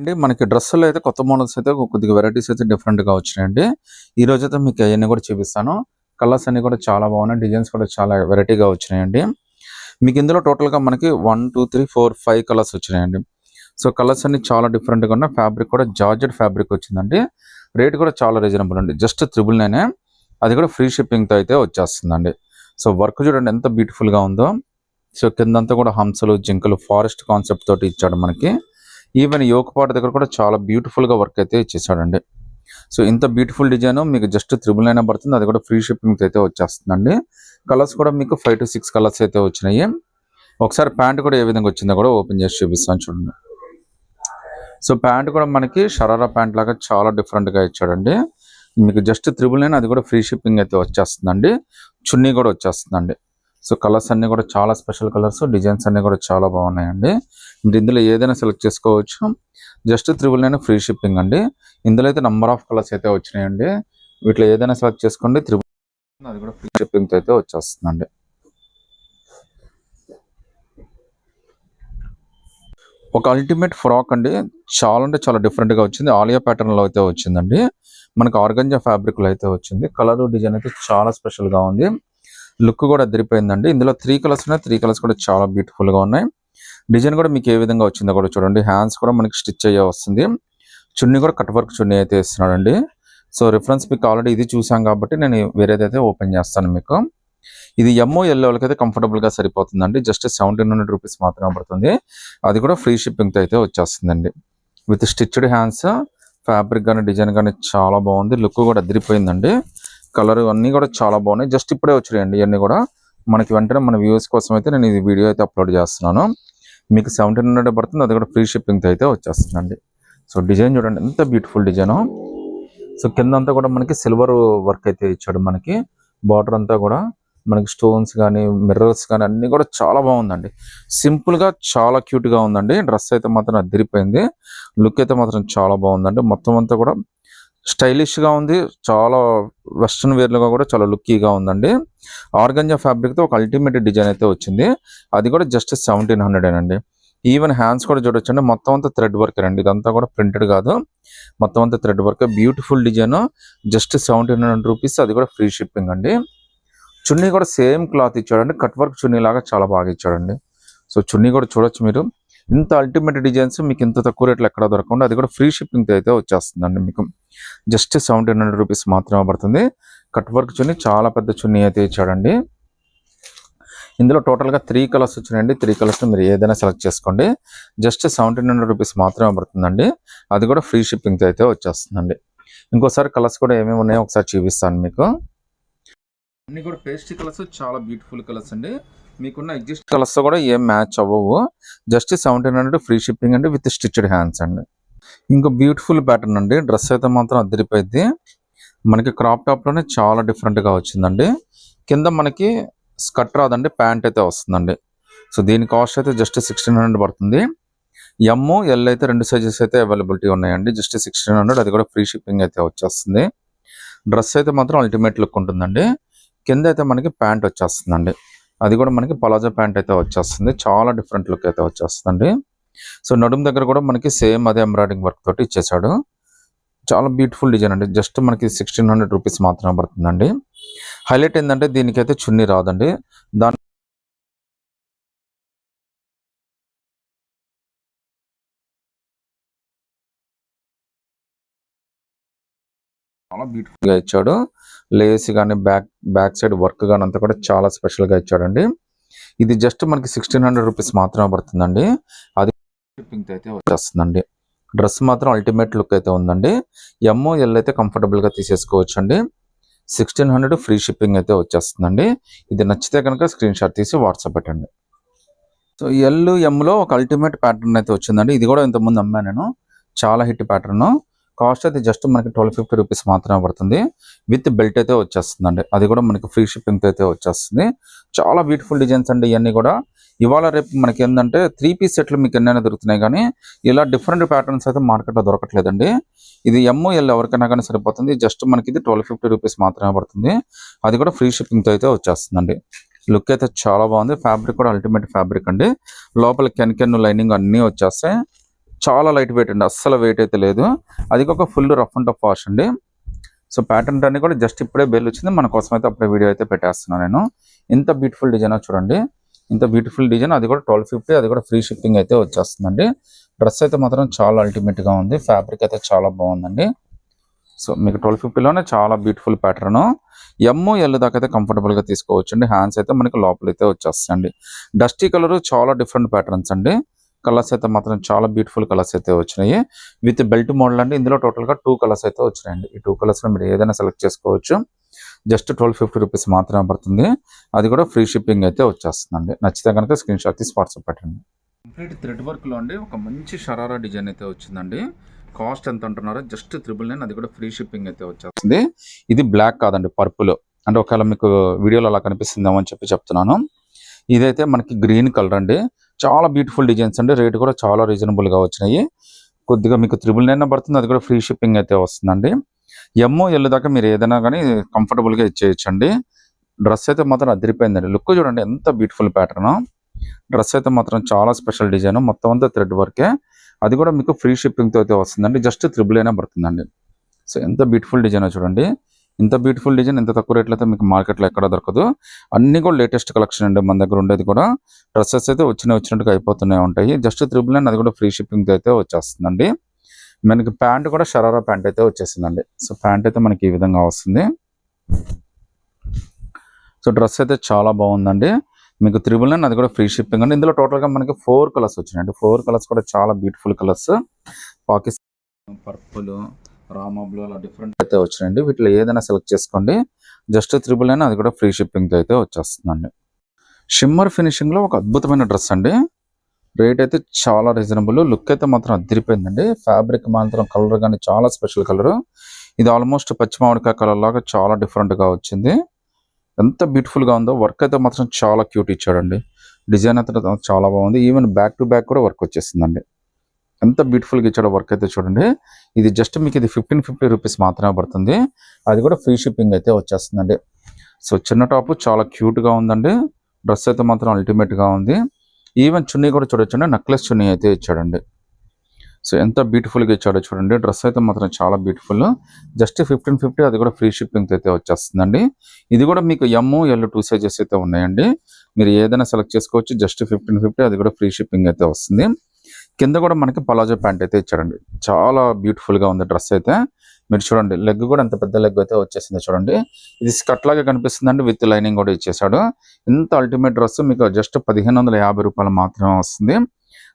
అండి మనకి డ్రెస్సులు అయితే కొత్త మోడల్స్ అయితే కొద్దిగా వెరైటీస్ అయితే డిఫరెంట్గా వచ్చినాయండి. ఈ రోజు అయితే మీకు అవన్నీ కూడా చూపిస్తాను. కలర్స్ అన్ని కూడా చాలా బాగున్నాయి. డిజైన్స్ కూడా చాలా వెరైటీగా వచ్చినాయండి. మీకు ఇందులో టోటల్గా మనకి one two three four five colours వచ్చినాయండి. సో కలర్స్ అన్ని చాలా డిఫరెంట్గా ఉన్నాయి. ఫ్యాబ్రిక్ కూడా జార్జెట్ ఫ్యాబ్రిక్ వచ్చిందండి. రేట్ కూడా చాలా రీజనబుల్ అండి. జస్ట్ త్రిబుల్ నేనే అది కూడా ఫ్రీ షిప్పింగ్తో అయితే వచ్చేస్తుందండి. సో వర్క్ చూడండి ఎంత బ్యూటిఫుల్గా ఉందో. సో కిందంతా కూడా హంసలు జింకలు ఫారెస్ట్ కాన్సెప్ట్ తోటి ఇచ్చాడు మనకి. ఈవెన్ యోగపాటు దగ్గర కూడా చాలా బ్యూటిఫుల్గా వర్క్ అయితే ఇచ్చేసాడండి సో ఇంత బ్యూటిఫుల్ డిజైన్ మీకు జస్ట్ త్రిబుల్ అయినా పడుతుంది అది కూడా ఫ్రీ షిప్పింగ్ అయితే వచ్చేస్తుందండి. కలర్స్ కూడా మీకు ఫైవ్ టు సిక్స్ కలర్స్ అయితే వచ్చినాయి. ఒకసారి ప్యాంట్ కూడా ఏ విధంగా వచ్చిందో కూడా ఓపెన్ చేసి చూపిస్తాను చూడండి. సో ప్యాంట్ కూడా మనకి షరారా ప్యాంట్ లాగా చాలా డిఫరెంట్గా ఇచ్చాడండి. మీకు జస్ట్ త్రిబుల్ నైన్ అది కూడా ఫ్రీ షిప్పింగ్ అయితే వచ్చేస్తుందండి. చున్నీ కూడా వచ్చేస్తుందండి. సో కలర్స్ అన్ని కూడా చాలా స్పెషల్ కలర్స్ డిజైన్స్ అన్ని కూడా చాలా బాగున్నాయండి. మీరు ఇందులో ఏదైనా సెలెక్ట్ చేసుకోవచ్చు. Just triple nine free shipping అండి. ఇందులో అయితే నంబర్ ఆఫ్ కలర్స్ అయితే వచ్చినాయండి. వీటిలో ఏదైనా సెలెక్ట్ చేసుకోండి. త్రిబుల్ అది కూడా ఫ్రీ షిప్పింగ్తో అయితే వచ్చేస్తుందండి. ఒక అల్టిమేట్ ఫ్రాక్ అండి. చాలా అంటే చాలా డిఫరెంట్గా వచ్చింది. ఆలియా ప్యాటర్న్లో అయితే వచ్చిందండి. మనకి ఆర్గంజా ఫ్యాబ్రిక్లో అయితే వచ్చింది. కలర్ డిజైన్ అయితే చాలా స్పెషల్గా ఉంది. లుక్ కూడా అదిరిపోయిందండి. ఇందులో త్రీ కలర్స్ ఉన్నాయి. త్రీ కలర్స్ కూడా చాలా బ్యూటిఫుల్గా ఉన్నాయి. డిజైన్ కూడా మీకు ఏ విధంగా వచ్చిందో కూడా చూడండి. హ్యాండ్స్ కూడా మనకి స్టిచ్ అయ్యే వస్తుంది. చున్నీ కూడా కట్ వర్క్ చున్నీ అయితే ఇస్తున్నాడండి సో రిఫరెన్స్ మీకు ఆల్రెడీ ఇది చూసాం కాబట్టి నేను వేరేదైతే ఓపెన్ చేస్తాను మీకు. ఇది ఎమ్మో ఎల్లో వాళ్ళకైతే కంఫర్టబుల్గా సరిపోతుందండి. జస్ట్ సెవెంటీన్ హండ్రెడ్ రూపీస్ మాత్రమే పడుతుంది. అది కూడా ఫ్రీ షిప్పింగ్తో అయితే వచ్చేస్తుందండి. విత్ స్టిచ్డ్ హ్యాండ్స్ ఫ్యాబ్రిక్ కానీ డిజైన్ కానీ చాలా బాగుంది. లుక్ కూడా అదిరిపోయిందండి. కలర్ అన్నీ కూడా చాలా బాగున్నాయి. జస్ట్ ఇప్పుడే వచ్చినాయండి ఇవన్నీ కూడా. మనకి వెంటనే మన వ్యూస్ కోసం అయితే నేను ఇది వీడియో అయితే అప్లోడ్ చేస్తున్నాను. మీకు సెవెంటీన్ హండ్రెడ్ పడుతుంది అది కూడా ఫ్రీ షిప్పింగ్తో అయితే వచ్చేస్తుందండి. సో డిజైన్ చూడండి ఎంత బ్యూటిఫుల్ డిజైన్. సో కింద అంతా కూడా మనకి సిల్వర్ వర్క్ అయితే ఇచ్చాడు మనకి. బార్డర్ అంతా కూడా మనకి స్టోన్స్ కానీ మిర్రర్స్ కానీ అన్ని కూడా చాలా బాగుందండి. సింపుల్గా చాలా క్యూట్గా ఉందండి. డ్రెస్ అయితే మాత్రం అదిరిపోయింది లుక్ అయితే మాత్రం చాలా బాగుందండి. మొత్తం అంతా కూడా స్టైలిష్గా ఉంది. చాలా వెస్ట్రన్ వేర్లుగా కూడా చాలా లుక్కీగా ఉందండి. ఆర్గంజా ఫ్యాబ్రిక్తో ఒక అల్టిమేట్ డిజైన్ అయితే వచ్చింది. అది కూడా జస్ట్ సెవెంటీన్ హండ్రెడ్ అండి ఈవెన్ హ్యాండ్స్ కూడా చూడొచ్చండి. మొత్తం అంతా థ్రెడ్ వర్క్ అండి ఇదంతా కూడా ప్రింటెడ్ కాదు. మొత్తం అంతా thread work. Beautiful design. Just seventeen hundred rupees. అది కూడా ఫ్రీ షిప్పింగ్ అండి. చున్నీ కూడా సేమ్ క్లాత్ ఇచ్చాడండి. కట్ వర్క్ చున్నీ లాగా చాలా బాగా ఇచ్చాడండి. సో చున్నీ కూడా చూడొచ్చు మీరు. ఇంత అల్టిమేట్ డిజైన్స్ మీకు ఇంత తక్కువ రేట్లో ఎక్కడ దొరకకుండా అది కూడా ఫ్రీ షిప్పింగ్తో అయితే వచ్చేస్తుందండి మీకు. జస్ట్ సెవెంటీన్ హండ్రెడ్ రూపీస్ మాత్రమే పడుతుంది. కట్ వర్క్ చున్నీ చాలా పెద్ద చున్నీ అయితే ఇచ్చాడండి. ఇందులో టోటల్గా త్రీ కలర్స్ వచ్చినాయండి. త్రీ కలర్స్ మీరు ఏదైనా సెలెక్ట్ చేసుకోండి. జస్ట్ సెవెంటీన్ హండ్రెడ్ రూపీస్ మాత్రమే పడుతుందండి. అది కూడా ఫ్రీ షిప్పింగ్తో అయితే వచ్చేస్తుందండి. ఇంకోసారి కలర్స్ కూడా ఏమేమి ఉన్నాయో ఒకసారి చూపిస్తాను మీకు. అన్ని కూడా పేస్ట్రీ కలర్స్ చాలా బ్యూటిఫుల్ కలర్స్ అండి. మీకున్న ఎగ్జిస్ట్ కలర్స్ కూడా ఏం మ్యాచ్ అవ్వవు. Just seventeen hundred free shipping అండి విత్ స్టిచ్డ్ హ్యాండ్స్ అండి. ఇంకో బ్యూటిఫుల్ ప్యాటర్న్ అండి. డ్రెస్ అయితే మాత్రం అద్దరిపోయింది మనకి క్రాప్ టాప్లోనే చాలా డిఫరెంట్గా వచ్చిందండి. కింద మనకి స్కర్ట్ రాదండి ప్యాంట్ అయితే వస్తుందండి. సో దీని కాస్ట్ అయితే జస్ట్ సిక్స్టీన్ హండ్రెడ్ పడుతుంది. ఎమ్ ఎల్ అయితే రెండు సైజెస్ అయితే అవైలబిలిటీ ఉన్నాయండి. జస్ట్ సిక్స్టీన్ హండ్రెడ్ అది కూడా ఫ్రీ షిప్పింగ్ అయితే వచ్చేస్తుంది. డ్రెస్ అయితే మాత్రం అల్టిమేట్ లుక్ ఉంటుందండి. కింద అయితే మనకి ప్యాంట్ వచ్చేస్తుందండి. అది కూడా మనకి పలాజో ప్యాంట్ అయితే వచ్చేస్తుంది. చాలా డిఫరెంట్ లుక్ అయితే వచ్చేస్తుందండి. సో నడుము దగ్గర కూడా మనకి సేమ్ అదే ఎంబ్రాయిడింగ్ వర్క్ తోటి ఇచ్చేసాడు చాలా బ్యూటిఫుల్ డిజైన్ అండి. జస్ట్ మనకి సిక్స్టీన్ హండ్రెడ్ రూపీస్ మాత్రమే పడుతుందండి. హైలైట్ ఏంటంటే దీనికైతే చున్నీ రాదండి. దాని చాలా బ్యూటిఫుల్గా ఇచ్చాడు. లేస్ కానీ బ్యాక్ బ్యాక్ సైడ్ వర్క్ కానీ అంతా కూడా చాలా స్పెషల్గా ఇచ్చాడండి. ఇది జస్ట్ మనకి సిక్స్టీన్ హండ్రెడ్ రూపీస్ మాత్రమే పడుతుందండి. అది షిప్పింగ్ అయితే వచ్చేస్తుందండి. డ్రెస్ మాత్రం అల్టిమేట్ లుక్ అయితే ఉందండి. ఎమ్మో ఎల్ అయితే కంఫర్టబుల్గా తీసేసుకోవచ్చు అండి సిక్స్టీన్ హండ్రెడ్ ఫ్రీ షిప్పింగ్ అయితే వచ్చేస్తుందండి. ఇది నచ్చితే కనుక స్క్రీన్ షాట్ తీసి వాట్సాప్ పెట్టండి. సో ఎల్లో ఒక అల్టిమేట్ ప్యాటర్న్ అయితే వచ్చిందండి. ఇది కూడా ఇంతకుముందు అమ్మా నేను. చాలా హిట్ ప్యాటర్న్ కాస్ట్ అయితే జస్ట్ మనకి ట్వెల్వ్ ఫిఫ్టీ రూపీస్ మాత్రమే పడుతుంది. విత్ బెల్ట్ అయితే వచ్చేస్తుందండి. అది కూడా మనకి ఫ్రీ షిప్పింగ్ అయితే వచ్చేస్తుంది. చాలా బ్యూటిఫుల్ డిజైన్స్ అండి ఇవన్నీ కూడా. ఇవాళ రేపు మనకి ఏంటంటే త్రీ పీస్ సెట్లు మీకు ఎన్నైనా దొరుకుతున్నాయి కానీ ఇలా డిఫరెంట్ ప్యాటర్న్స్ అయితే మార్కెట్లో దొరకట్లేదండి. ఇది ఎంఓఎల్ ఎల్ ఎవరికైనా కానీ సరిపోతుంది. జస్ట్ మనకి ఇది ట్వెల్వ్ ఫిఫ్టీ రూపీస్ మాత్రమే పడుతుంది. అది కూడా ఫ్రీ షిప్పింగ్తో అయితే వచ్చేస్తుందండి. లుక్ అయితే చాలా బాగుంది. ఫ్యాబ్రిక్ కూడా అల్టిమేట్ ఫ్యాబ్రిక్ అండి. లోపల కెన్ కెన్ లైనింగ్ అన్నీ వచ్చేస్తాయి. చాలా లైట్ వెయిట్ అండి. అస్సలు వెయిట్ అయితే లేదు. అది ఒక full rough and tough wash అండి. సో ప్యాటర్న్ అన్ని కూడా జస్ట్ ఇప్పుడే బెల్ వచ్చింది. మన కోసం అయితే అప్పుడే వీడియో అయితే పెట్టేస్తున్నాను నేను. ఇంత బ్యూటిఫుల్ డిజైన్ చూడండి. ఇంత బ్యూటిఫుల్ డిజైన్ అది కూడా ట్వెల్వ్ ఫిఫ్టీ అది కూడా ఫ్రీ షిప్పింగ్ అయితే వచ్చేస్తుందండి. డ్రెస్ అయితే మాత్రం చాలా అల్టిమేట్గా ఉంది. ఫ్యాబ్రిక్ అయితే చాలా బాగుందండి. సో మీకు ట్వెల్వ్ ఫిఫ్టీలోనే చాలా బ్యూటిఫుల్ ప్యాటర్న్ ఎమ్ ఎల్ దాకా అయితే కంఫర్టబుల్గా తీసుకోవచ్చు అండి హ్యాండ్స్ అయితే మనకి లోపల అయితే వచ్చేస్తాయండి. డస్టీ కలర్ చాలా డిఫరెంట్ ప్యాటర్న్స్ అండి. కలర్స్ అయితే మాత్రం చాలా బ్యూటిఫుల్ కలర్స్ అయితే వచ్చినాయి. విత్ బెల్ట్ మోడల్ అండి. ఇందులో టోటల్గా టూ కలర్స్ అయితే వచ్చినాయండి. ఈ టూ కలర్స్లో మీరు ఏదైనా సెలెక్ట్ చేసుకోవచ్చు. జస్ట్ ట్వెల్వ్ ఫిఫ్టీ రూపీస్ మాత్రమే పడుతుంది. అది కూడా ఫ్రీ షిప్పింగ్ అయితే వచ్చేస్తుందండి. నచ్చితే కనుక స్క్రీన్ షాట్ తీసి వాట్సాప్ పెట్టండి. కంప్లీట్ థ్రెడ్ వర్క్లో అండి. ఒక మంచి షరారా డిజైన్ అయితే వచ్చిందండి. కాస్ట్ ఎంత అంటున్నారో? జస్ట్ త్రిబుల్ నైన్ అది కూడా ఫ్రీ షిప్పింగ్ అయితే వచ్చేస్తుంది. ఇది బ్లాక్ కాదండి పర్పుల్. అంటే ఒకవేళ మీకు వీడియోలో అలా కనిపిస్తుందేమో అని చెప్పి చెప్తున్నాను. ఇదైతే మనకి గ్రీన్ కలర్ అండి. చాలా బ్యూటిఫుల్ డిజైన్స్ అండి. రేట్ కూడా చాలా రీజనబుల్గా వచ్చినాయి. కొద్దిగా మీకు త్రిబుల్ నైన్ పడుతుంది. అది కూడా ఫ్రీ షిప్పింగ్ అయితే వస్తుందండి. ఎమ్మో ఎల్లు దాకా మీరు ఏదైనా కానీ కంఫర్టబుల్గా ఇచ్చేయచ్చండి. డ్రెస్ అయితే మాత్రం అదిరిపోయిందండి. లుక్ చూడండి ఎంత బ్యూటిఫుల్ ప్యాటర్న్ డ్రెస్ అయితే మాత్రం చాలా స్పెషల్ డిజైన్ మొత్తం అంతా థ్రెడ్ వర్కే అది కూడా మీకు ఫ్రీ షిప్పింగ్తో అయితే వస్తుందండి. జస్ట్ త్రిబుల్ అయినా పడుతుందండి. సో ఎంత బ్యూటిఫుల్ డిజైన్ చూడండి. ఇంత బ్యూటిఫుల్ డిజైన్ ఇంత తక్కువ రేట్లో అయితే మీకు మార్కెట్లో ఎక్కడ దొరకదు. అన్ని కూడా లేటెస్ట్ కలెక్షన్ అండి మన దగ్గర ఉండేది కూడా. డ్రెస్సెస్ అయితే వచ్చిన వచ్చినట్టుగా అయిపోతూనే ఉంటాయి. జస్ట్ త్రిబుల్ నైన్ అది కూడా ఫ్రీ షిప్పింగ్ అయితే వచ్చేస్తుందండి. మనకి ప్యాంట్ కూడా షరారా ప్యాంట్ అయితే వచ్చేసిందండి. సో ప్యాంట్ అయితే మనకి ఈ విధంగా వస్తుంది. సో డ్రెస్ అయితే చాలా బాగుందండి. మీకు త్రిబుల్ నైన్ అది కూడా ఫ్రీ షిప్పింగ్ అండి. ఇందులో టోటల్గా గా మనకి ఫోర్ కలర్స్ వచ్చినాయండి. ఫోర్ కలర్స్ కూడా చాలా beautiful colours Pakistan purple Rama blue అలా డిఫరెంట్ అయితే వచ్చినాయండి. వీటిలో ఏదైనా సెలెక్ట్ చేసుకోండి. జస్ట్ త్రిబుల్ అయినా అది కూడా ఫ్రీ షిప్పింగ్ అయితే వచ్చేస్తుందండి. షిమ్మర్ ఫినిషింగ్లో ఒక అద్భుతమైన డ్రెస్ అండి. రేట్ అయితే చాలా రీజనబుల్ లుక్ అయితే మాత్రం అదిరిపోయిందండి. ఫ్యాబ్రిక్ మాత్రం కలర్ కానీ చాలా స్పెషల్ కలర్ ఇది ఆల్మోస్ట్ పచ్చిమామిడికాయ కలర్ లాగా చాలా డిఫరెంట్గా వచ్చింది. ఎంత బ్యూటిఫుల్గా ఉందో వర్క్ అయితే మాత్రం చాలా క్యూట్ ఇచ్చాడండి. డిజైన్ అయితే చాలా బాగుంది. ఈవెన్ బ్యాక్ టు బ్యాక్ కూడా వర్క్ వచ్చేసిందండి. ఎంత బ్యూటిఫుల్గా ఇచ్చాడో వర్క్ అయితే చూడండి. ఇది జస్ట్ మీకు ఇది ఫిఫ్టీన్ ఫిఫ్టీ రూపీస్ మాత్రమే పడుతుంది. అది కూడా ఫ్రీ షిప్పింగ్ అయితే వచ్చేస్తుందండి. సో చిన్న టాప్ చాలా క్యూట్గా ఉందండి. డ్రెస్ అయితే మాత్రం అల్టిమేట్గా ఉంది. ఈవెన్ చున్నీ కూడా చూడొచ్చండి. నెక్లెస్ చున్నీ అయితే ఇచ్చాడండి. సో ఎంత బ్యూటిఫుల్గా ఇచ్చాడో చూడండి. డ్రెస్ అయితే మాత్రం చాలా బ్యూటిఫుల్ జస్ట్ ఫిఫ్టీన్ ఫిఫ్టీ అది కూడా ఫ్రీ షిప్పింగ్ అయితే వచ్చేస్తుందండి. ఇది కూడా మీకు ఎమ్ ఎల్ టూ సైజెస్ అయితే ఉన్నాయండి. మీరు ఏదైనా సెలెక్ట్ చేసుకోవచ్చు. జస్ట్ ఫిఫ్టీన్ ఫిఫ్టీ అది కూడా ఫ్రీ షిప్పింగ్ అయితే వస్తుంది. కింద కూడా మనకి పలాజో ప్యాంట్ అయితే ఇచ్చాడండి చాలా బ్యూటిఫుల్గా ఉంది డ్రెస్ అయితే. మీరు చూడండి లెగ్ కూడా ఎంత పెద్ద లెగ్ అయితే వచ్చేసింది చూడండి. ఇది స్కట్ లాగా కనిపిస్తుందండి విత్ లైనింగ్ కూడా ఇచ్చేసాడు ఇంత అల్టిమేట్ డ్రెస్ మీకు జస్ట్ పదిహేను వందల యాభై రూపాయలు మాత్రమే వస్తుంది.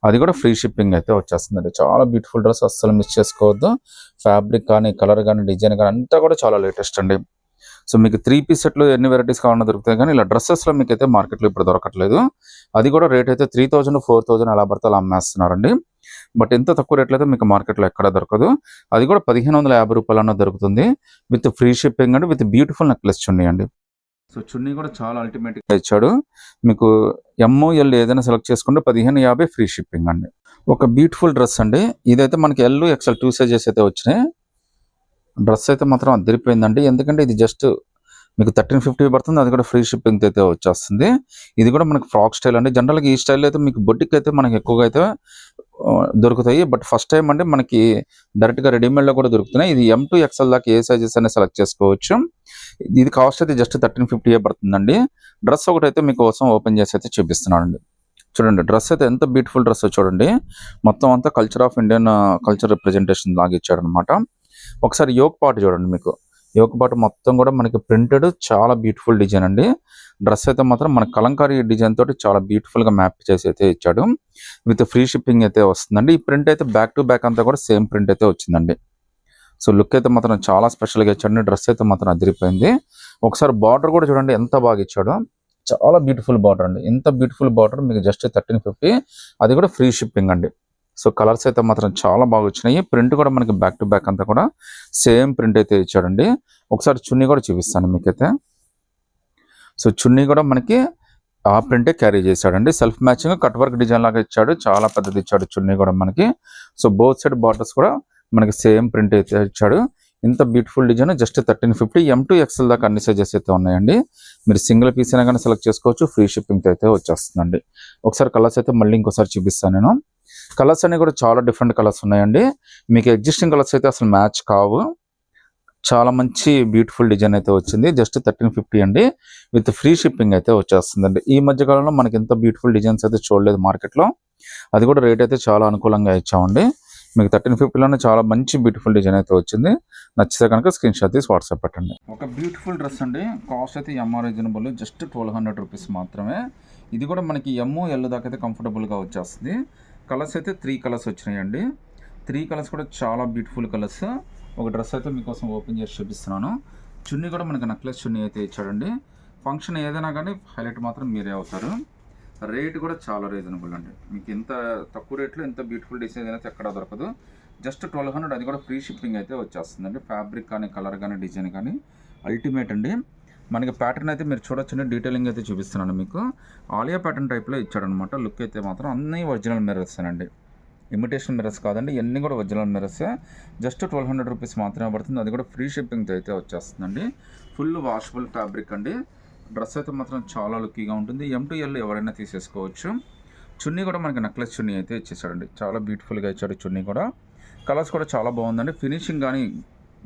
అది కూడా ఫ్రీ షిప్పింగ్ అయితే వచ్చేస్తుందండి. చాలా బ్యూటిఫుల్ డ్రెస్ అస్సలు మిస్ చేసుకోవద్దు. ఫ్యాబ్రిక్ కానీ కలర్ కానీ డిజైన్ కానీ అంతా కూడా చాలా లేటెస్ట్ అండి. సో మీకు త్రీ పీస్ సెట్లో ఎన్ని వెరైటీస్ కావాలన్నా దొరుకుతాయి. కానీ ఇలా డ్రెస్సెస్లో మీకు అయితే మార్కెట్లో ఇప్పుడు దొరకట్లేదు. అది కూడా రేట్ అయితే త్రీ థౌజండ్ ఫోర్ థౌజండ్ అలా పడితే అలా అమ్మేస్తున్నారండి. బట్ ఎంత తక్కువ రేట్లో అయితే మీకు మార్కెట్లో ఎక్కడ దొరకదు. అది కూడా పదిహేను వందల యాభై రూపాయలన్నా దొరుకుతుంది. విత్ ఫ్రీ షిప్పింగ్ అండి విత్ బ్యూటిఫుల్ నెక్లెస్ చున్నీ అండి. సో చున్నీ కూడా చాలా అల్టిమేట్గా ఇచ్చాడు. మీకు ఎంఓఎల్ ఎల్ ఏదైనా సెలెక్ట్ చేసుకుంటే పదిహేను యాభై ఫ్రీ షిప్పింగ్ అండి. ఒక బ్యూటిఫుల్ డ్రెస్ అండి. ఇదైతే మనకి ఎల్ ఎక్సెల్ టూ సైజెస్ అయితే వచ్చినాయి. డ్రెస్ అయితే మాత్రం అదిరిపోయిందండి ఎందుకంటే ఇది జస్ట్ మీకు థర్టీన్ ఫిఫ్టీ పడుతుంది అది కూడా ఫ్రీ షిప్పింగ్ అయితే వచ్చేస్తుంది. ఇది కూడా మనకి ఫ్రాక్ స్టైల్ అండి. జనరల్గా ఈ స్టైల్ అయితే మీకు బొట్టికి అయితే మనకి ఎక్కువగా అయితే దొరుకుతాయి. బట్ ఫస్ట్ టైం అంటే మనకి డైరెక్ట్గా రెడీమేడ్లో కూడా దొరుకుతున్నాయి. ఇది ఎం టు ఎక్స్ఎల్ దాకా ఏ సైజెస్ అనేది సెలెక్ట్ చేసుకోవచ్చు. ఇది కాస్ట్ అయితే జస్ట్ థర్టీన్ ఫిఫ్టీ పడుతుందండి. డ్రెస్ ఒకటి అయితే మీకోసం ఓపెన్ చేసి అయితే చూపిస్తున్నానండి. చూడండి డ్రెస్ అయితే ఎంత బ్యూటిఫుల్ డ్రెస్ చూడండి. మొత్తం అంతా culture of Indian culture representation లాగా ఇచ్చాడనమాట ఒకసారి యోగ పాట్ చూడండి మీకు. యోగ పాట్ మొత్తం కూడా మనకి ప్రింటెడ్ చాలా బ్యూటిఫుల్ డిజైన్ అండి. డ్రెస్ అయితే మాత్రం మన కలంకారీ డిజైన్ తోటి చాలా బ్యూటిఫుల్గా మ్యాప్ చేసి అయితే ఇచ్చాడు. విత్ ఫ్రీ షిప్పింగ్ అయితే వస్తుందండి. ఈ ప్రింట్ అయితే బ్యాక్ టు బ్యాక్ అంతా కూడా సేమ్ ప్రింట్ అయితే వచ్చిందండి. సో లుక్ అయితే మాత్రం చాలా స్పెషల్గా ఇచ్చాడు. డ్రెస్ అయితే మాత్రం అదిరిపోయింది. ఒకసారి బార్డర్ కూడా చూడండి. ఎంత బాగా ఇచ్చాడు. చాలా బ్యూటిఫుల్ బార్డర్ అండి. ఎంత బ్యూటిఫుల్ బార్డర్ మీకు జస్ట్ థర్టీన్ ఫిఫ్టీ అది కూడా ఫ్రీ షిప్పింగ్ అండి. సో కలర్స్ అయితే మాత్రం చాలా బాగా వచ్చినాయి. ప్రింట్ కూడా మనకి బ్యాక్ టు బ్యాక్ అంతా కూడా సేమ్ ప్రింట్ అయితే ఇచ్చాడండి. ఒకసారి చున్నీ కూడా చూపిస్తాను మీకైతే. సో చున్నీ కూడా మనకి ఆ ప్రింటే క్యారీ చేశాడండి. Self matching cut work design లాగా ఇచ్చాడు. చాలా పెద్దది ఇచ్చాడు చున్నీ కూడా మనకి. సో బోత్ సైడ్ బార్డర్స్ కూడా మనకి సేమ్ ప్రింట్ అయితే ఇచ్చాడు. ఇంత beautiful design just thirteen fifty M two XL దాకా అన్ని సైజెస్ అయితే ఉన్నాయండి. మీరు సింగిల్ పీస్ అయినా కానీ సెలెక్ట్ చేసుకోవచ్చు. ఫ్రీ షిప్పింగ్ అయితే వచ్చేస్తుందండి. ఒకసారి కలర్స్ అయితే మళ్ళీ ఇంకోసారి చూపిస్తాను నేను. కలర్స్ అన్ని కూడా చాలా డిఫరెంట్ కలర్స్ ఉన్నాయండి. మీకు ఎగ్జిస్టింగ్ కలర్స్ అయితే అసలు మ్యాచ్ కావు. చాలా మంచి బ్యూటిఫుల్ డిజైన్ అయితే వచ్చింది. జస్ట్ థర్టీన్ ఫిఫ్టీ అండి. విత్ ఫ్రీ షిప్పింగ్ అయితే వచ్చేస్తుందండి. ఈ మధ్య కాలంలో మనకి ఇంత బ్యూటిఫుల్ డిజైన్స్ అయితే చూడలేదు మార్కెట్లో. అది కూడా రేట్ అయితే చాలా అనుకూలంగా ఇచ్చామండి. మీకు థర్టీన్ ఫిఫ్టీలోనే చాలా మంచి బ్యూటిఫుల్ డిజైన్ అయితే వచ్చింది. నచ్చితే కనుక స్క్రీన్ షాట్ తీసి వాట్సాప్ పెట్టండి. ఒక బ్యూటిఫుల్ డ్రెస్ అండి. కాస్ట్ అయితే MR reasonable just twelve hundred rupees మాత్రమే. ఇది కూడా మనకి ఎమ్ము ఎల్ దాకా అయితే కంఫర్టబుల్గా వచ్చేస్తుంది. కలర్స్ అయితే త్రీ కలర్స్ వచ్చినాయండి. త్రీ కలర్స్ కూడా చాలా బ్యూటిఫుల్ కలర్స్. ఒక డ్రెస్ అయితే మీకోసం ఓపెన్ చేసి చూపిస్తున్నాను. చున్నీ కూడా మనకి నెక్లెస్ చున్నీ అయితే ఇచ్చాడండి. ఫంక్షన్ ఏదైనా కానీ హైలైట్ మాత్రం మీరే అవుతారు. రేట్ కూడా చాలా రీజనబుల్ అండి. మీకు ఇంత తక్కువ రేట్లో ఇంత బ్యూటిఫుల్ డిజైన్ అయితే ఎక్కడ దొరకదు. జస్ట్ ట్వెల్వ్ హండ్రెడ్ అది కూడా ఫ్రీ షిప్పింగ్ అయితే వచ్చేస్తుందండి. ఫ్యాబ్రిక్ కానీ కలర్ కానీ డిజైన్ కానీ అల్టిమేట్ అండి. మనకి ప్యాటర్న్ అయితే మీరు చూడొచ్చండి. డీటెయిలింగ్ అయితే చూపిస్తున్నాను మీకు. ఆలియా ప్యాటర్న్ టైప్లో ఇచ్చాడనమాట. లుక్ అయితే మాత్రం అన్నీ ఒరిజినల్ మిర్రర్స్ అండి. ఇమిటేషన్ మిరర్స్ కాదండి ఇవన్నీ కూడా ఒరిజినల్ మిరర్సే జస్ట్ ట్వెల్వ్ హండ్రెడ్ రూపీస్ మాత్రమే పడుతుంది. అది కూడా ఫ్రీ షిప్పింగ్తో అయితే వచ్చేస్తుందండి. ఫుల్ వాషబుల్ ఫ్యాబ్రిక్ అండి. డ్రెస్ అయితే మాత్రం చాలా లుక్కీగా ఉంటుంది. ఎం టు ఎల్ ఎవరైనా తీసేసుకోవచ్చు. చున్నీ కూడా మనకి నెక్లెస్ చున్నీ అయితే ఇచ్చేసాడండి. చాలా బ్యూటిఫుల్గా ఇచ్చాడు చున్నీ కూడా. కలర్స్ కూడా చాలా బాగుందండి. ఫినిషింగ్ కానీ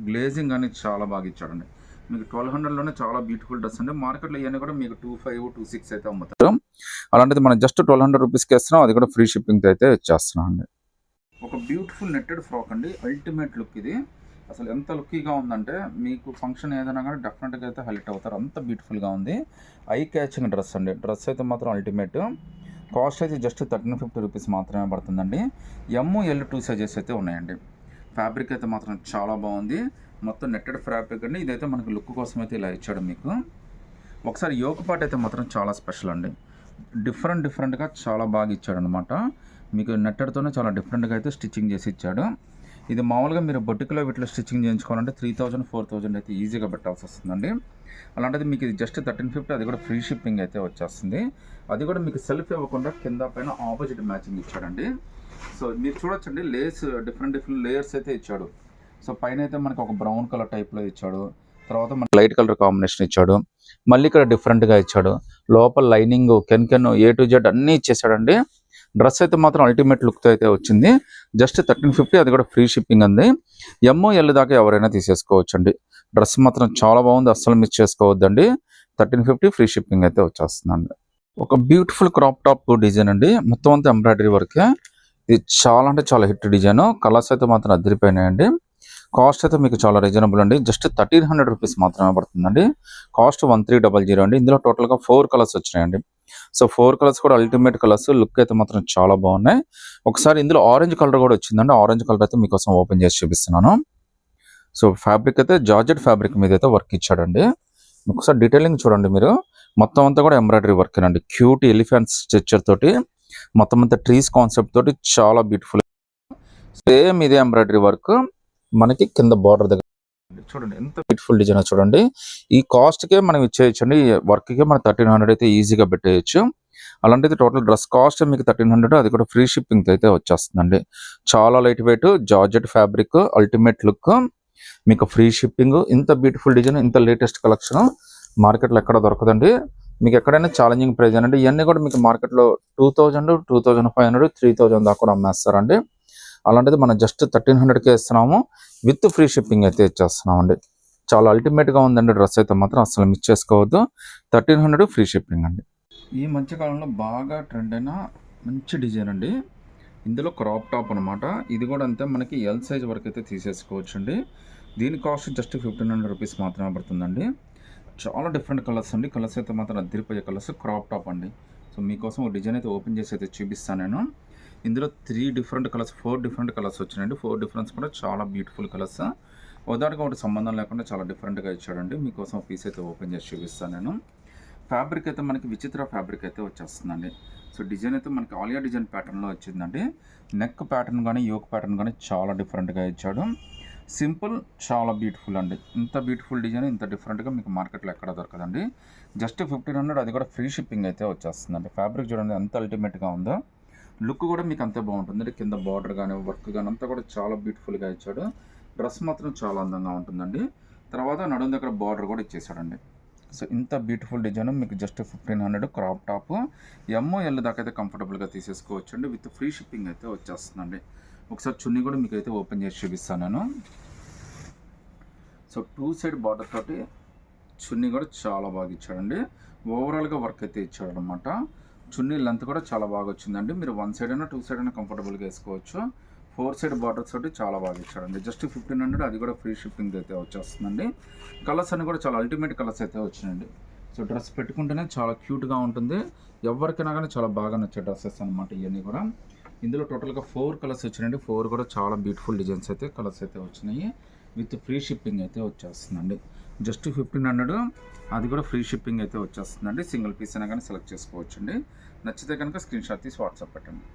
గ్లేజింగ్ కానీ చాలా బాగా ఇచ్చాడండి. మీకు ట్వెల్వ్ హండ్రెడ్లోనే చాలా బ్యూటిఫుల్ డ్రెస్ అండి. మార్కెట్లో ఇవన్నీ కూడా మీకు టూ ఫైవ్ టూ సిక్స్ అయితే అమ్ముతారు. అలాంటిది మనం జస్ట్ ట్వెల్వ్ హండ్రెడ్ రూపీస్కి ఇస్తున్నాం అది కూడా ఫ్రీ షిప్పింగ్తో అయితే ఇచ్చేస్తున్నాం అండి. ఒక బ్యూటిఫుల్ నెట్టెడ్ ఫ్రాక్ అండి. అల్టిమేట్ లుక్ ఇది. అసలు ఎంత లుక్కీగా ఉందంటే మీకు ఫంక్షన్ ఏదైనా కానీ డెఫినెట్గా అయితే హైలైట్ అవుతారు. అంత బ్యూటిఫుల్గా ఉంది. ఐ క్యాచింగ్ డ్రెస్ అండి. డ్రెస్ అయితే మాత్రం అల్టిమేట్ కాస్ట్ అయితే జస్ట్ థర్టీన్ ఫిఫ్టీ రూపీస్ మాత్రమే పడుతుందండి. ఎమ్ ఎల్ టూ సైజెస్ అయితే ఉన్నాయండి. ఫ్యాబ్రిక్ అయితే మాత్రం చాలా బాగుంది. మొత్తం నెట్టెడ్ ఫ్యాబ్రిక్ అండి. ఇదైతే మనకు లుక్ కోసం అయితే ఇలా ఇచ్చాడు మీకు. ఒకసారి యోగ పాట అయితే మాత్రం చాలా స్పెషల్ అండి. డిఫరెంట్ డిఫరెంట్గా చాలా బాగా ఇచ్చాడు అనమాట మీకు నెట్టెడ్తోనే చాలా డిఫరెంట్గా అయితే స్టిచ్చింగ్ చేసి ఇచ్చాడు. ఇది మామూలుగా మీరు బొట్టికలో వీటిలో స్టిచ్చింగ్ చేయించుకోవాలంటే త్రీ థౌజండ్ ఫోర్ థౌజండ్ అయితే ఈజీగా పెట్టాల్సి వస్తుందండి. అలాంటిది మీకు ఇది జస్ట్ థర్టీన్ ఫిఫ్టీ అది కూడా ఫ్రీ షిప్పింగ్ అయితే వచ్చేస్తుంది. అది కూడా మీకు సెల్ఫ్ ఇవ్వకుండా కింద పైన ఆపోజిట్ మ్యాచింగ్ ఇచ్చాడండి. సో మీరు చూడొచ్చండి లేస్ డిఫరెంట్ డిఫరెంట్ లేయర్స్ అయితే ఇచ్చాడు. సో పైన అయితే మనకి ఒక బ్రౌన్ కలర్ టైప్లో ఇచ్చాడు. తర్వాత మనకి లైట్ కలర్ కాంబినేషన్ ఇచ్చాడు. మళ్ళీ ఇక్కడ డిఫరెంట్గా ఇచ్చాడు. లోపల lining can can A to Z అన్నీ ఇచ్చేసాడండి. డ్రెస్ అయితే మాత్రం అల్టిమేట్ లుక్తో అయితే వచ్చింది. జస్ట్ థర్టీన్ ఫిఫ్టీ అది కూడా ఫ్రీ షిప్పింగ్ అంది. ఎంఓ ఎల్ దాకా ఎవరైనా తీసేసుకోవచ్చండి. డ్రెస్ మాత్రం చాలా బాగుంది అస్సలు మిస్ చేసుకోవద్దండి. థర్టీన్ ఫిఫ్టీ ఫ్రీ షిప్పింగ్ అయితే వచ్చేస్తుందండి. ఒక బ్యూటిఫుల్ క్రాప్ టాప్ డిజైన్ అండి. మొత్తం అంతా ఎంబ్రాయిడరీ వర్కే ఇది చాలా అంటే చాలా హిట్ డిజైన్. కలర్స్ అయితే మాత్రం అదిరిపోయినాయండి కాస్ట్ అయితే మీకు చాలా రీజనబుల్ అండి. జస్ట్ థర్టీన్ హండ్రెడ్ రూపీస్ మాత్రమే పడుతుందండి. Cost one three double zero అండి. ఇందులో టోటల్గా ఫోర్ కలర్స్ వచ్చినాయండి. సో ఫోర్ కలర్స్ కూడా అల్టిమేట్ కలర్స్. లుక్ అయితే మాత్రం చాలా బాగున్నాయి. ఒకసారి ఇందులో ఆరెంజ్ కలర్ కూడా వచ్చిందండి. ఆరెంజ్ కలర్ అయితే మీకోసం ఓపెన్ చేసి చూపిస్తున్నాను. సో ఫ్యాబ్రిక్ అయితే జార్జెట్ ఫ్యాబ్రిక్ మీద అయితే వర్క్ ఇచ్చాడండి. ఒకసారి డీటెయిలింగ్ చూడండి మీరు. మొత్తం అంతా కూడా ఎంబ్రాయిడరీ వర్క్ అండి క్యూట్ ఎలిఫెంట్ స్ట్రెచ్చర్ తోటి. మొత్తం అంతా ట్రీస్ కాన్సెప్ట్ తోటి చాలా బ్యూటిఫుల్ సేమ్ ఇదే ఎంబ్రాయిడరీ వర్క్ మనకి కింద బార్డర్ దగ్గర. చూడండి ఎంత బ్యూటిఫుల్ డిజైన్ చూడండి. ఈ కాస్ట్ కే మనం ఇచ్చేయచ్చండి. వర్క్కి మనం థర్టీన్ హండ్రెడ్ అయితే ఈజీగా పెట్టేయచ్చు. అలాంటిది టోటల్ డ్రెస్ కాస్ట్ మీకు థర్టీన్ హండ్రెడ్ అది కూడా ఫ్రీ షిప్పింగ్ అయితే వచ్చేస్తుందండి. చాలా light weight georgette fabric ultimate look మీకు ఫ్రీ షిప్పింగ్ ఇంత బ్యూటిఫుల్ డిజైన్ ఇంత లేటెస్ట్ కలెక్షన్ మార్కెట్లో ఎక్కడ దొరకదండి. మీకు ఎక్కడైనా ఛాలెంజింగ్ ప్రైజ్ అండి ఇవన్నీ కూడా మీకు మార్కెట్లో two thousand two thousand five hundred three thousand దాకా కూడా అమ్మేస్తారండి. అలాంటిది మనం జస్ట్ థర్టీన్ హండ్రెడ్కే ఇస్తున్నాము. విత్ ఫ్రీ షిప్పింగ్ అయితే ఇచ్చేస్తున్నామండి. చాలా అల్టిమేట్గా ఉందండి డ్రెస్ అయితే మాత్రం అసలు మిస్ చేసుకోవద్దు. థర్టీన్ హండ్రెడ్ ఫ్రీ షిప్పింగ్ అండి. ఈ మధ్యకాలంలో బాగా ట్రెండ్ అయిన మంచి డిజైన్ అండి. ఇందులో క్రాప్ టాప్ అనమాట ఇది కూడా అంతే మనకి ఎల్ సైజ్ వరకు అయితే తీసేసుకోవచ్చు అండి దీని cost just fifteen hundred rupees మాత్రమే పడుతుందండి. చాలా డిఫరెంట్ కలర్స్ అండి. కలర్స్ అయితే మాత్రం అద్దరిపోయే కలర్స్ క్రాప్ టాప్ అండి. సో మీకోసం ఒక డిజైన్ అయితే ఓపెన్ చేసి అయితే చూపిస్తాను నేను. ఇందులో three different colours four different colours వచ్చినాయండి. ఫోర్ డిఫరెన్స్ కూడా చాలా బ్యూటిఫుల్ కలర్స్ ఉదాహరణగా ఒకటి సంబంధం లేకుండా చాలా డిఫరెంట్గా ఇచ్చాడండి. మీకోసం పీస్ అయితే ఓపెన్ చేసి చూపిస్తాను నేను. ఫ్యాబ్రిక్ అయితే మనకి విచిత్ర ఫ్యాబ్రిక్ అయితే వచ్చేస్తుందండి. సో డిజైన్ అయితే మనకి ఆలియా డిజైన్ ప్యాటర్న్లో వచ్చిందండి. నెక్ ప్యాటర్న్ కానీ యోక్ ప్యాటర్న్ కానీ చాలా డిఫరెంట్గా ఇచ్చాడు. సింపుల్ చాలా బ్యూటిఫుల్ అండి. ఇంత బ్యూటిఫుల్ డిజైన్ ఇంత డిఫరెంట్గా మీకు మార్కెట్లో ఎక్కడ దొరకదండి. జస్ట్ ఫిఫ్టీన్ హండ్రెడ్ అది కూడా ఫ్రీ షిప్పింగ్ అయితే వచ్చేస్తుందండి. ఫ్యాబ్రిక్ చూడండి ఎంత అల్టిమేట్గా ఉందో. లుక్ కూడా మీకు అంతే బాగుంటుంది. కింద బార్డర్ కానీ వర్క్ కానీ అంతా కూడా చాలా బ్యూటిఫుల్గా ఇచ్చాడు. డ్రెస్ మాత్రం చాలా అందంగా ఉంటుందండి. తర్వాత నడుం దగ్గర బార్డర్ కూడా ఇచ్చేసాడండి. సో ఇంత బ్యూటిఫుల్ డిజైన్ మీకు just fifteen hundred crop top MO L దాకా అయితే కంఫర్టబుల్గా తీసేసుకోవచ్చు అండి విత్ ఫ్రీ షిప్పింగ్ అయితే వచ్చేస్తుందండి. ఒకసారి చున్నీ కూడా మీకు అయితే ఓపెన్ చేసి చూపిస్తాను నేను. సో టూ సైడ్ బార్డర్ తోటి చున్నీ కూడా చాలా బాగా ఇచ్చాడండి. ఓవరాల్గా వర్క్ అయితే ఇచ్చాడు అనమాట చున్నీ లెంత్ కూడా చాలా బాగా వచ్చిందండి. మీరు వన్ సైడ్ అయినా టూ సైడ్ అయినా కంఫర్టబుల్గా వేసుకోవచ్చు. ఫోర్ సైడ్ బార్డర్స్ తోటి చాలా బాగా ఇచ్చాడండి. జస్ట్ ఫిఫ్టీన్ హండ్రెడ్ అది కూడా ఫ్రీ షిప్పింగ్ అయితే వచ్చేస్తుందండి. కలర్స్ అన్ని కూడా చాలా అల్టిమేట్ కలర్స్ అయితే వచ్చినాయండి. సో డ్రెస్ పెట్టుకుంటేనే చాలా క్యూట్గా ఉంటుంది. ఎవరికైనా కానీ చాలా బాగా నచ్చే డ్రెస్సెస్ అనమాట ఇవన్నీ కూడా. ఇందులో టోటల్గా ఫోర్ కలర్స్ వచ్చినాయండి ఫోర్ కూడా చాలా బ్యూటిఫుల్ డిజైన్స్ అయితే కలర్స్ అయితే వచ్చినాయి. విత్ ఫ్రీ షిప్పింగ్ అయితే వచ్చేస్తుందండి. జస్ట్ ఫిఫ్టీన్ హండ్రెడ్ అది కూడా ఫ్రీ షిప్పింగ్ అయితే వచ్చేస్తుందండి. సింగిల్ పీస్ అయినా కానీ సెలెక్ట్ చేసుకోవచ్చండి. నచ్చితే కనుక స్క్రీన్ షాట్ తీసి వాట్సాప్ పెట్టండి.